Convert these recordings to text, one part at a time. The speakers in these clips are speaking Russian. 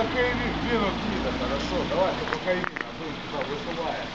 боковик двинут видно, хорошо. Давайте боковик, а то сюда высылает.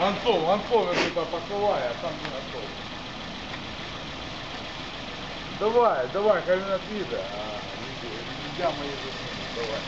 Антон, Антон я сюда посылаю, а сам не готов. Давай, давай, кабинет вида. А, нельзя мои засунуть, давай.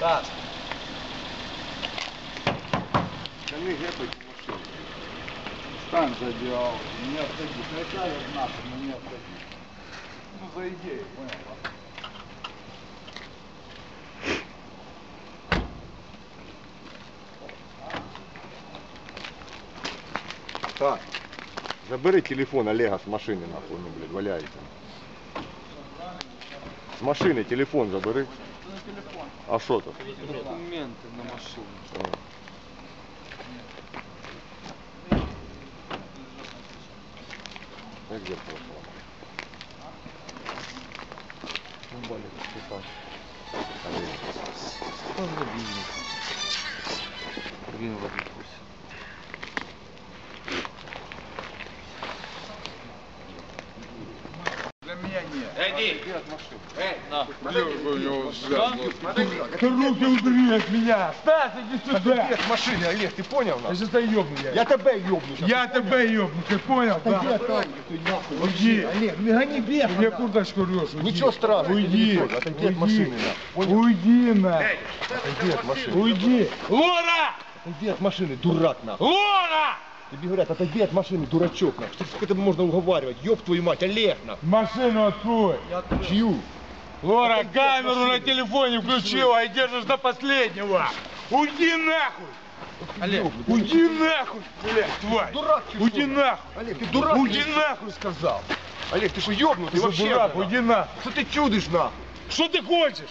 Так. Коли гепать машину. Стань задел, не отходи. Красавец нахуй, но не отходи. Ну за идею, понял, да? Так. Забери телефон Олега з машини, нахуй, ну, блядь, валяється. З машини телефон забери. А що то? Документы на машину. Як зеркало поламати? Ну, более спасай. Что за бинник? Блин, в Эдди! Эй, на. у него взгляд. Ты руки убери от меня! Стас, иди сюда! в машине, Олег, ты понял Я сейчас ёбну я. Я тебе ёбну. Я тебя ёбну, ты понял, да? Уйди! Олег, не гони бег. Ты мне курточку рвешь. Ничего страшного, Уйди! отойди от машины? Уйди, на! Отойди от машины. Уйди! Лора! Отойди от машины, дурак, нахуй. Лора! Тебе говорят, отойди от машины, дурачок, нахуй. Что сколько это можно уговаривать? Ёб твою мать, Олег, нахуй. Машину открой! Чью? Лора, Отойди от камеру на телефоне включила и держишь до последнего! Уйди нахуй! Олег, Уйди нахуй, блядь, тварь! Дурак, ты Уйди что? нахуй! Олег, ты дурак? Уйди или нахуй, сказал! Олег, ты что, ёбнутый Ты вообще? дурак, уйди нахуй! Что ты чудишь, нахуй? Что ты хочешь?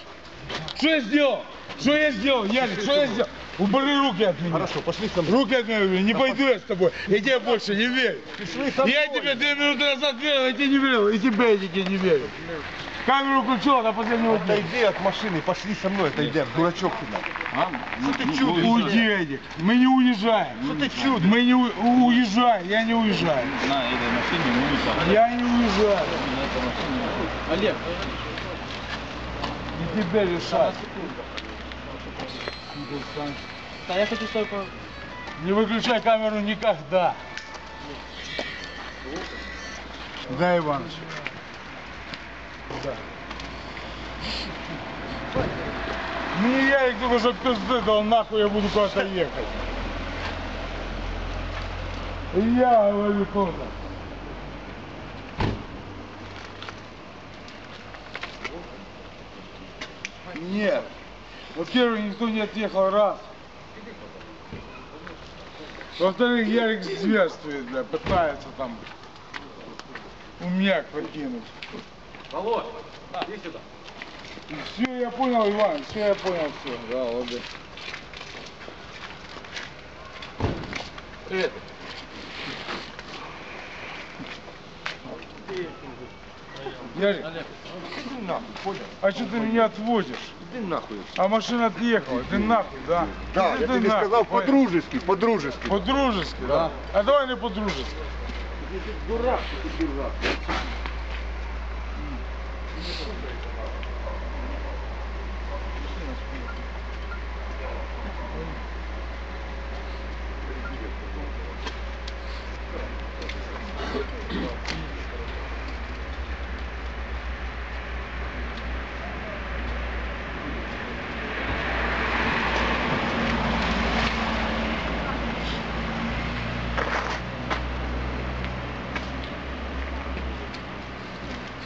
Что я сделал? Что я сделал, Ярик? Что я сделал? Убери руки от меня. Хорошо, пошли со мной. Руки от меня, не пойду я с тобой. Я тебе больше не верю. Пошли со Я тебе две минуты назад верил, я тебе не верил. И тебе я тебе не верю. Камеру включил до последнего дня. Отойди от машины, пошли со мной, отойдем, дурачок ты, нахуй. Что ты чудишь? Уйди, Эдик. Мы не уезжаем. Что ты чудишь? Мы не у- уезжаем, я не уезжаю. на этой машине не уезжай. Я не уезжаю. Олег, И тебе решать. Да я хочу только... Не выключай камеру никогда. Да, Иваныч. Да. Мне Ярик только что пизды дал, нахуй я буду куда-то ехать. Я говорю тоже. Нет. Во-первых, никто не отъехал раз. Во-вторых, Ярик зверствует, бля, пытается там умняк покинуть. Володь, на, иди сюда. Все, я понял, Иван, все, я понял, все. Да, ладно. Привет. Ярик, Олег, а что ты меня отвозишь? Иди нахуй. А машина отъехала, ты нахуй, да? Да, Иди я ты тебе нахуй, сказал по-дружески, по-дружески. По-дружески, да? А давай не по-дружески. Дурак, ты дурак.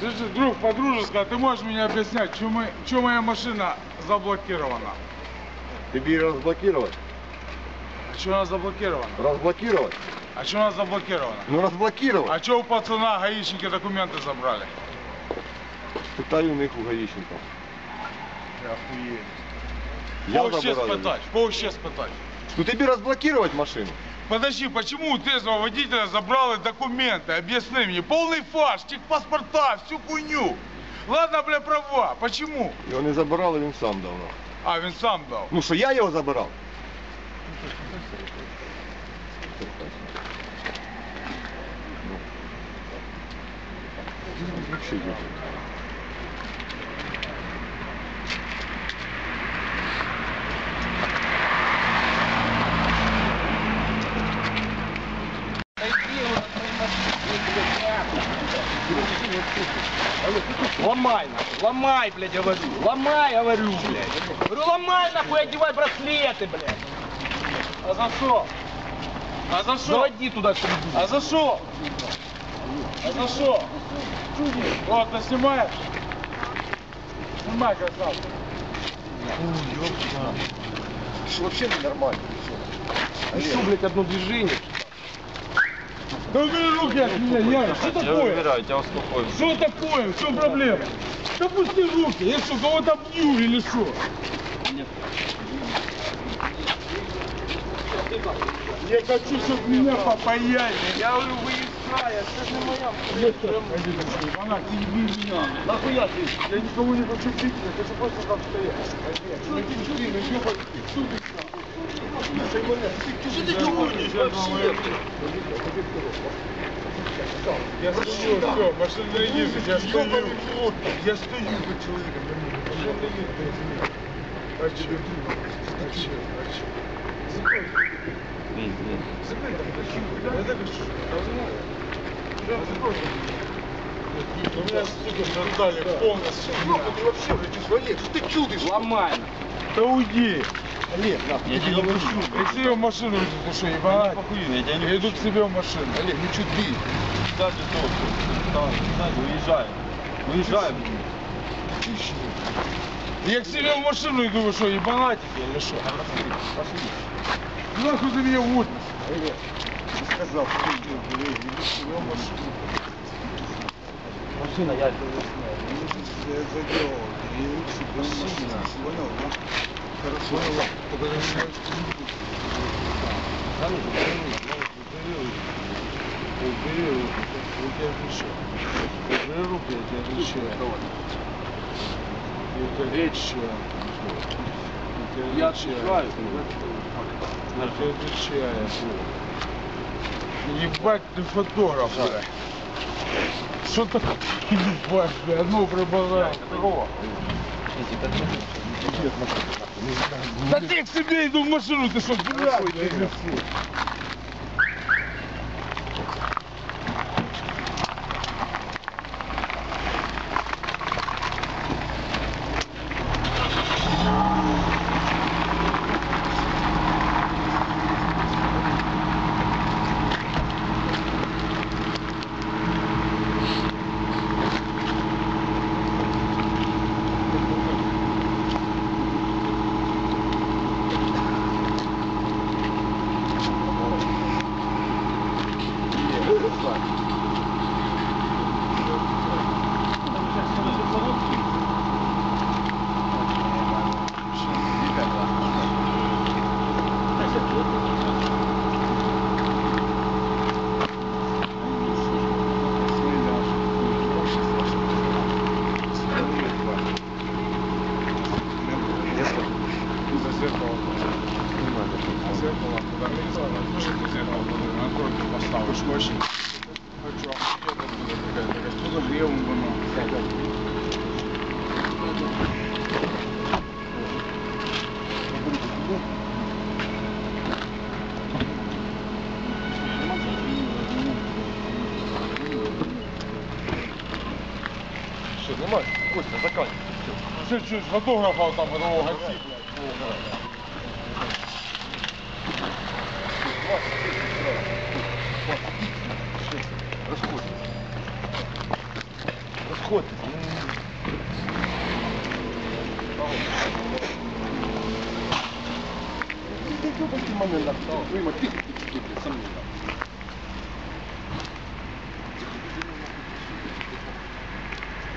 Слушай, друг, по-дружески, а ты можешь мне объяснять, что моя машина заблокирована? Тебе ее разблокировать? А что она заблокирована? Разблокировать? А что она заблокирована? Ну разблокировать. А что у пацана гаишники документы забрали? Питаю них у гаишников. Охуеть. Я Повще забираю. спитать, повще спитать. Ну тебе разблокировать машину? Подожди, почему у трезвого водителя забрали документы? Объясни мне. Полный фарш, техпаспорта, всю хуйню. Ладно, бля, права. Почему? Його не забирали, він сам нахуй. А, він сам дав. Ну що я його забирав? Вообще Ломай, нахуй, ломай, блядь, говорю. Ломай, говорю, блядь. Говорю, ломай, нахуй, одевай браслеты, блядь. А за що? А за що? Заводи туда среду. А за що? А за що? Ладно, знімаєш? Знімай, красавчик. Что вообще ненормально. А что, блядь, одно движение? Да убери руки от меня, Яра, что такое? тебя успокою. Что такое? В чем проблема? Да пусти руки, я что, кого-то бью или что? Я хочу, чтобы меня попаяли. Я говорю, выезжай, это же моя Она, ты еби меня. Нахуя ты? Я никого не хочу бить, я хочу просто там стоять. Ну пусти, ну ёбать, что ты там? Что ты говоришь вообще? Я стою, все, машина едет, я стою. Я стою. Машина едет. А тебе А че? А че? Закрой там защиту. Я так что? Я закрой. У меня, сука, надали полностью. Ты вообще, блядь, Олег, что ты чудишь? Ломай. Да уйди. Олег, нахуй. Я тебя прошу. Я к себе в машину иду, ты что? Похуй, я тебя не Я иду к себе в машину. Олег, ну что ты? Кстати, стоп. Давай, кстати, уезжай. Уезжай. Я к себе в машину иду, вы что, ебанатики или что? Нахуй ты меня водишь? Сказал, что ты делаешь, иди к себе в машину. Машина, я Я заделал, я в машину. Понял, да? Только я отвечаю. Я тебе отвечаю. Ебать ты фотограф, бля. Что ты ебать, бля, одно прибавляешь, второго. Да ты к себе иду в машину, ты что, дурак, бля, или что? За зеркало. Зеркало, куда мне ставить? Что ты зеркало на горке поставишь? Очень. Хочу, а это будет такая? Что за левым воно? Все, нормально. Костя, заканчивай. Что, что, фотографа там одного гаси, блядь. Расходимся. Расходимся. Ты ёбаный момент, нахуй. Твою мать, тихо, тихо, тихо, со мной.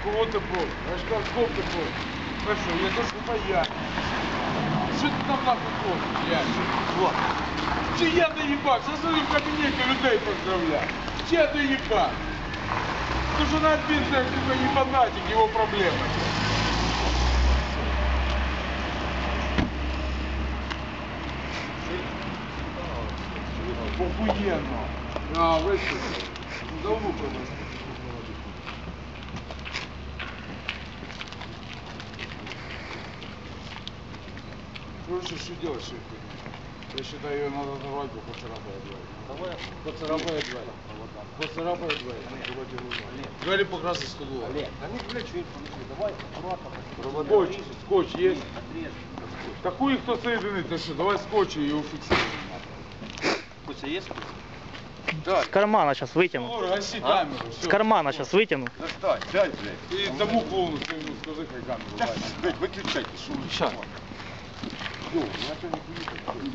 Кого ты был? Рашкар, кого ты был? Хорошо, я тоже паяк. Что ты там нахуй ходишь, я? Вот. Че я доебать? Я смотрю в кабинете людей поздравляю. Че доебать? Потому что на бедных, сука, не фанатик, его проблемы. Охуенно. А, вышли. Давно проводить. Короче, что делать, что Я считаю, ее надо давать, бо поцарапает двері. Давай. Поцарапает двері. Поцарапает двері. Двері покрасить столу. Олег, да не блядь, чуть, подожди, давай аккуратно. Скотч, скотч есть? Так хуй хто соединить, ти що, давай скотч і його фіксуємо. Костя, есть? Да. С кармана сейчас вытяну. Ор, гаси камеру, С все. кармана сейчас вытяну. Достань, дай, блядь. І тому клоуну своєму скажи, хай камеру дай. Блядь, выключай, ты шум. Ща. 私はできるかもしれない。